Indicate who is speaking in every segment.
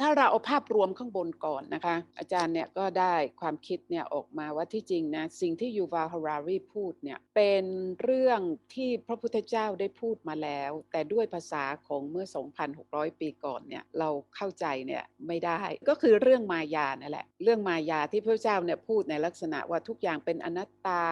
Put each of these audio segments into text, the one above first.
Speaker 1: ถ้าเราเอาภาพรวมข้างบนก่อนนะคะ อาจารย์เนี่ยก็ได้ความคิดเนี่ยออกมาว่าที่จริงนะสิ่งที่ยูวาฮารารีพูดเนี่ยเป็นเรื่องที่พระพุทธเจ้าได้พูดมาแล้ว แต่ด้วยภาษาของเมื่อ 2,600 ปีก่อนเนี่ยเราเข้าใจเนี่ยไม่ได้ก็คือเรื่องมายานั่นแหละ เรื่องมายาที่พระเจ้าเนี่ยพูดในลักษณะว่าทุกอย่างเป็นอนัตตา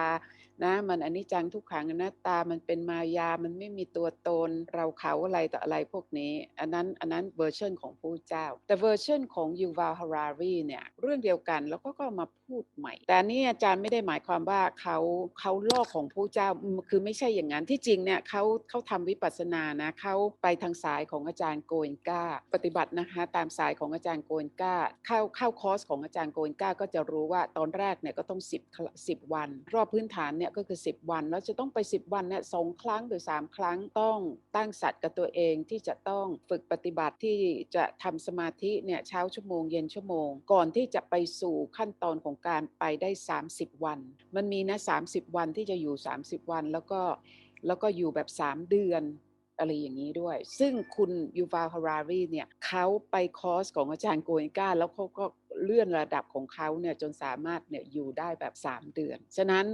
Speaker 1: นะมันอนิจจังทุกขังอนัตตามันเป็นมายามันไม่มีตัวตนเราเขาอะไรต่ออะไรพวกนี้ อันนั้นอันนั้นเวอร์ชันของพระเจ้า แต่เวอร์ชันของยูวาลฮารารีเนี่ยเรื่องเดียวกันแล้วก็ก็มาพูดใหม่ แต่นี่อาจารย์ไม่ได้หมายความว่าเขาเขาลอกของพระเจ้าคือไม่ใช่อย่างนั้นที่จริงเนี่ยเขาเขาทำวิปัสสนานะเขาไปทางสายของอาจารย์โกนกาปฏิบัตินะคะตามสายของอาจารย์โกนกาเข้าเข้าคอร์สของอาจารย์โกนกาก็จะรู้ว่าตอนแรกเนี่ยก็ต้อง 10 10 วัน รอบพื้นฐานเนี่ยก็คือ 10 วัน แล้วจะต้องไป 10 วันเนี่ยสองครั้งหรือ 3 ครั้งต้องตั้งสัตว์กับตัวเองที่จะต้องฝึกปฏิบัติที่จะทำสมาธิเนี่ยเช้าชั่วโมงเย็นชั่วโมง ก่อนที่จะไปสู่ขั้นตอนของการไปได้ 30 วัน มันมีนะ30 วันที่จะอยู่ 30 วันแล้วก็แล้วก็อยู่แบบ 3 เดือนอะไรอย่างนี้ด้วย ซึ่งคุณยูวาฮารารีเนี่ยเขาไปคอร์สของอาจารย์โกเอนกาแล้วเขาก็เลื่อนระดับของเขาเนี่ยจนสามารถเนี่ยอยู่ได้แบบ 3 เดือน ฉะนั้น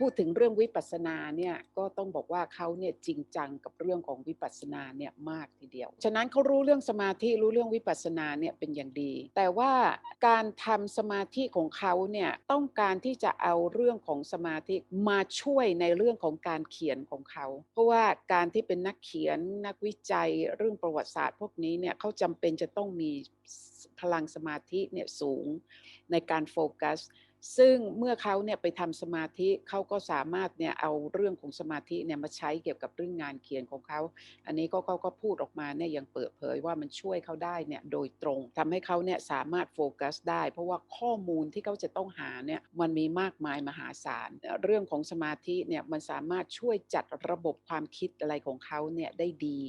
Speaker 1: พูดถึงเรื่องวิปัสสนาเนี่ยก็ต้องบอกว่าเขาเนี่ยจริงจังกับเรื่องของวิปัสสนาเนี่ยมากทีเดียว ฉะนั้นเขารู้เรื่องสมาธิรู้เรื่องวิปัสสนาเนี่ยเป็นอย่างดี แต่ว่าการทำสมาธิของเขาเนี่ยต้องการที่จะเอาเรื่องของสมาธิมาช่วยในเรื่องของการเขียนของเขา เพราะว่าการที่เป็นนักเขียนนักวิจัยเรื่องประวัติศาสตร์ พวกนี้เนี่ยเขาจำเป็นจะต้องมีพลังสมาธิเนี่ยสูงในการโฟกัส ซึ่งเมื่อเขาเนี่ยไปทำสมาธิเขาก็สามารถเนี่ยเอาเรื่องของสมาธิเนี่ยมาใช้เกี่ยวกับเรื่องงานเขียนของเขา อันนี้ก็เขาก็พูดออกมาเนี่ยยังเปิดเผยว่ามันช่วยเขาได้เนี่ยโดยตรงทำให้เขาเนี่ยสามารถโฟกัสได้ เพราะว่าข้อมูลที่เขาจะต้องหาเนี่ยมันมีมากมายมหาศาล เรื่องของสมาธิเนี่ยมันสามารถช่วยจัดระบบความคิดอะไรของเขาเนี่ยได้ดี